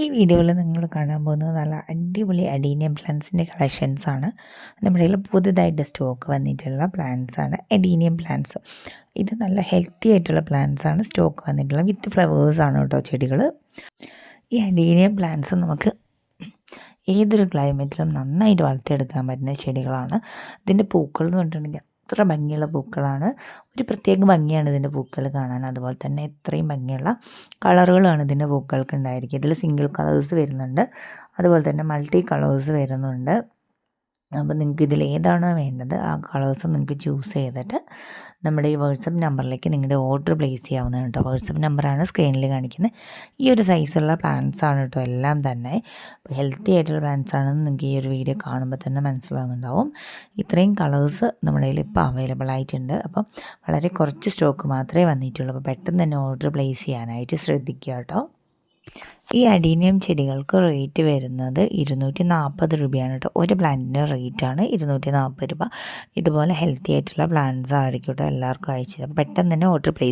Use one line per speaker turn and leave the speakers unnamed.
ഈ വീഡിയോയിൽ നിങ്ങൾ കാണാൻ പോകുന്നത് നല്ല അടിപൊളി അഡീനിയം പ്ലാന്റ്സിന്റെ കളക്ഷൻസ് ആണ്. നമ്മുടെ കയ്യിൽ പുതുതായിട്ട് സ്റ്റോക്ക് വന്നിട്ടുള്ള പ്ലാന്റ്സ് ആണ് അഡീനിയം പ്ലാന്റ്സ്. ഇത് നല്ല ഹെൽത്തി ആയിട്ടുള്ള പ്ലാന്റ്സ് ആണ് സ്റ്റോക്ക് വന്നിട്ടുള്ള വിത്ത് ഫ്ലവേഴ്സ് ആണ് കേട്ടോ ചെടികൾ ഈ അഡീനിയം പ്ലാന്റ്സ് നമുക്ക് ഏതൊരു ക്ലൈമറ്റിലും നന്നായിട്ട് വളർത്തിയെടുക്കാൻ പറ്റുന്ന ചെടികളാണ്. ഇതിന്റെ പൂക്കൾ എന്ന് പറഞ്ഞിട്ടുണ്ടെങ്കിൽ അത്ര ഭംഗിയുള്ള പൂക്കളാണ്. ഒരു പ്രത്യേക ഭംഗിയാണ് ഇതിന്റെ പൂക്കൾ കാണാൻ. അതുപോലെ തന്നെ എത്രയും ഭംഗിയുള്ള കളറുകളാണ് ഇതിന്റെ പൂക്കൾക്ക് ഉണ്ടായിരിക്കുക. ഇതിൽ സിംഗിൾ കളേഴ്സ് വരുന്നുണ്ട്. അതുപോലെ തന്നെ മൾട്ടി കളേഴ്സ് വരുന്നുണ്ട്. അപ്പോൾ നിങ്ങൾക്ക് ഇതിൽ ഏതാണ് വേണ്ടത്? ആ കളേഴ്സ് നിങ്ങൾക്ക് ചൂസ് ചെയ്തിട്ട് നമ്മുടെ ഈ വാട്സപ്പ് നമ്പറിലേക്ക് നിങ്ങളുടെ ഓർഡർ പ്ലേസ് ചെയ്യാവുന്നതാണ് കേട്ടോ. വാട്സപ്പ് നമ്പറാണ് സ്ക്രീനിൽ കാണിക്കുന്നത്. ഈ ഒരു സൈസുള്ള ആണ് കേട്ടോ എല്ലാം തന്നെ. ഹെൽത്തി ആയിട്ടുള്ള ആണെന്ന് നിങ്ങൾക്ക് ഈ ഒരു വീഡിയോ കാണുമ്പോൾ തന്നെ മനസ്സിലാകുന്നുണ്ടാവും ഇത്രയും കളേഴ്സ് നമ്മുടെ കയ്യിൽ ഇപ്പോൾ അവൈലബിൾ ആയിട്ടുണ്ട്. അപ്പം വളരെ കുറച്ച് സ്റ്റോക്ക് മാത്രമേ വന്നിട്ടുള്ളൂ. അപ്പോൾ പെട്ടെന്ന് തന്നെ ഓർഡർ പ്ലേസ് ചെയ്യാനായിട്ട് ശ്രദ്ധിക്കുക കേട്ടോ. ഈ അഡീനിയം ചെടികൾക്ക് റേറ്റ് വരുന്നത് ഇരുന്നൂറ്റി നാൽപ്പത് രൂപയാണ് കേട്ടോ. ഒരു പ്ലാന്റിന്റെ റേറ്റാണ് ഇരുന്നൂറ്റി നാൽപ്പത് രൂപ. ഇതുപോലെ ഹെൽത്തി ആയിട്ടുള്ള പ്ലാന്റ്സ് ആയിരിക്കും കേട്ടോ എല്ലാവർക്കും അയച്ചു തരാം പെട്ടെന്ന് തന്നെ ഓർഡർ പ്ലേസ്